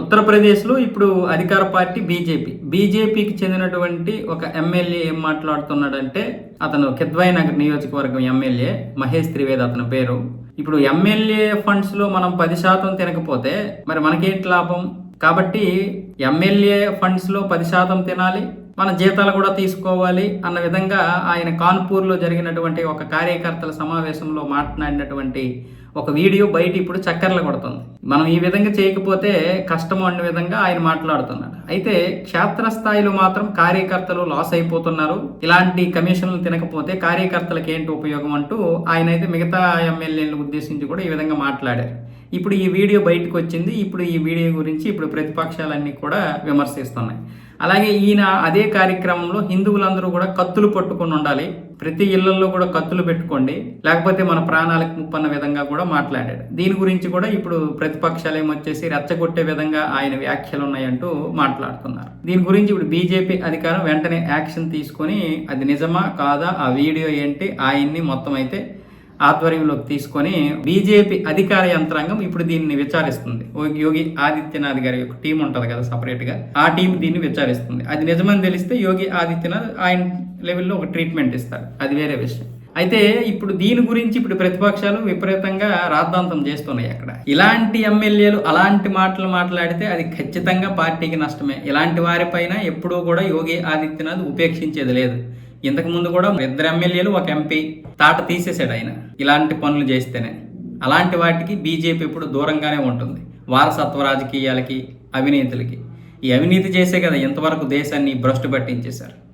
ఉత్తరప్రదేశ్లో ఇప్పుడు అధికార పార్టీ బీజేపీ. బీజేపీకి చెందినటువంటి ఒక ఎమ్మెల్యే ఏం మాట్లాడుతున్నాడంటే అతను కిద్వాయి నగర్ నియోజకవర్గం ఎమ్మెల్యే మహేష్ త్రివేది అతని పేరు. ఇప్పుడు ఎమ్మెల్యే ఫండ్స్లో మనం పది శాతం తినకపోతే మరి మనకేంటి లాభం? కాబట్టి ఎమ్మెల్యే ఫండ్స్లో పది శాతం తినాలి మన జీతాలు కూడా తీసుకోవాలి అన్న విధంగా ఆయన కాన్పూర్లో జరిగినటువంటి ఒక కార్యకర్తల సమావేశంలో మాట్లాడినటువంటి ఒక వీడియో బయట ఇప్పుడు చక్కర్లు కొడుతుంది. మనం ఈ విధంగా చేయకపోతే కష్టం అన్న విధంగా ఆయన మాట్లాడుతున్నాడు. అయితే క్షేత్రస్థాయిలో మాత్రం కార్యకర్తలు లాస్ అయిపోతున్నారు. ఇలాంటి కమిషన్లు తినకపోతే కార్యకర్తలకు ఏంటి ఉపయోగం అంటూ ఆయన అయితే మిగతా ఎమ్మెల్యేలను ఉద్దేశించి కూడా ఈ విధంగా మాట్లాడారు. ఇప్పుడు ఈ వీడియో బయటకు వచ్చింది. ఇప్పుడు ఈ వీడియో గురించి ఇప్పుడు ప్రతిపక్షాలన్నీ కూడా విమర్శిస్తున్నాయి. అలాగే ఈయన అదే కార్యక్రమంలో హిందువులందరూ కూడా కత్తులు పట్టుకొని ఉండాలి. ప్రతి ఇళ్ళలో కూడా కత్తులు పెట్టుకోండి. లేకపోతే మన ప్రాణాలకు ముప్పన్న విధంగా కూడా మాట్లాడాడు. దీని గురించి కూడా ఇప్పుడు ప్రతిపక్షాలు ఏమొచ్చేసి రెచ్చగొట్టే విధంగా ఆయన వ్యాఖ్యలు ఉన్నాయంటూ మాట్లాడుతున్నారు. దీని గురించి ఇప్పుడు బీజేపీ అధికారం వెంటనే యాక్షన్ తీసుకొని అది నిజమా కాదా ఆ వీడియో ఏంటి ఆయన్ని మొత్తం అయితే ఆధ్వర్యంలోకి తీసుకొని బీజేపీ అధికార యంత్రాంగం ఇప్పుడు దీన్ని విచారిస్తుంది. యోగి ఆదిత్యనాథ్ గారి యొక్క టీం ఉంటుంది కదా సపరేట్గా ఆ టీం దీన్ని విచారిస్తుంది. అది నిజమని తెలిస్తే యోగి ఆదిత్యనాథ్ ఆయన లెవెల్లో ఒక ట్రీట్మెంట్ ఇస్తారు. అది వేరే విషయం. అయితే ఇప్పుడు దీని గురించి ఇప్పుడు ప్రతిపక్షాలు విపరీతంగా రాద్ధాంతం చేస్తున్నాయి అక్కడ. ఇలాంటి ఎమ్మెల్యేలు అలాంటి మాటలు మాట్లాడితే అది ఖచ్చితంగా పార్టీకి నష్టమే. ఇలాంటి వారిపైన ఎప్పుడూ కూడా యోగి ఆదిత్యనాథ్ ఉపేక్షించేది లేదు. ఇంతకు ముందు కూడా ఇద్దరు ఎమ్మెల్యేలు ఒక ఎంపీ తాట తీసేశాడు ఆయన ఇలాంటి పనులు చేస్తేనే. అలాంటి వాటికి బీజేపీ ఇప్పుడు దూరంగానే ఉంటుంది. వారసత్వ రాజకీయాలకి అవినీతులకి. ఈ అవినీతి చేసే కదా ఇంతవరకు దేశాన్ని భ్రష్టు పట్టించేశారు.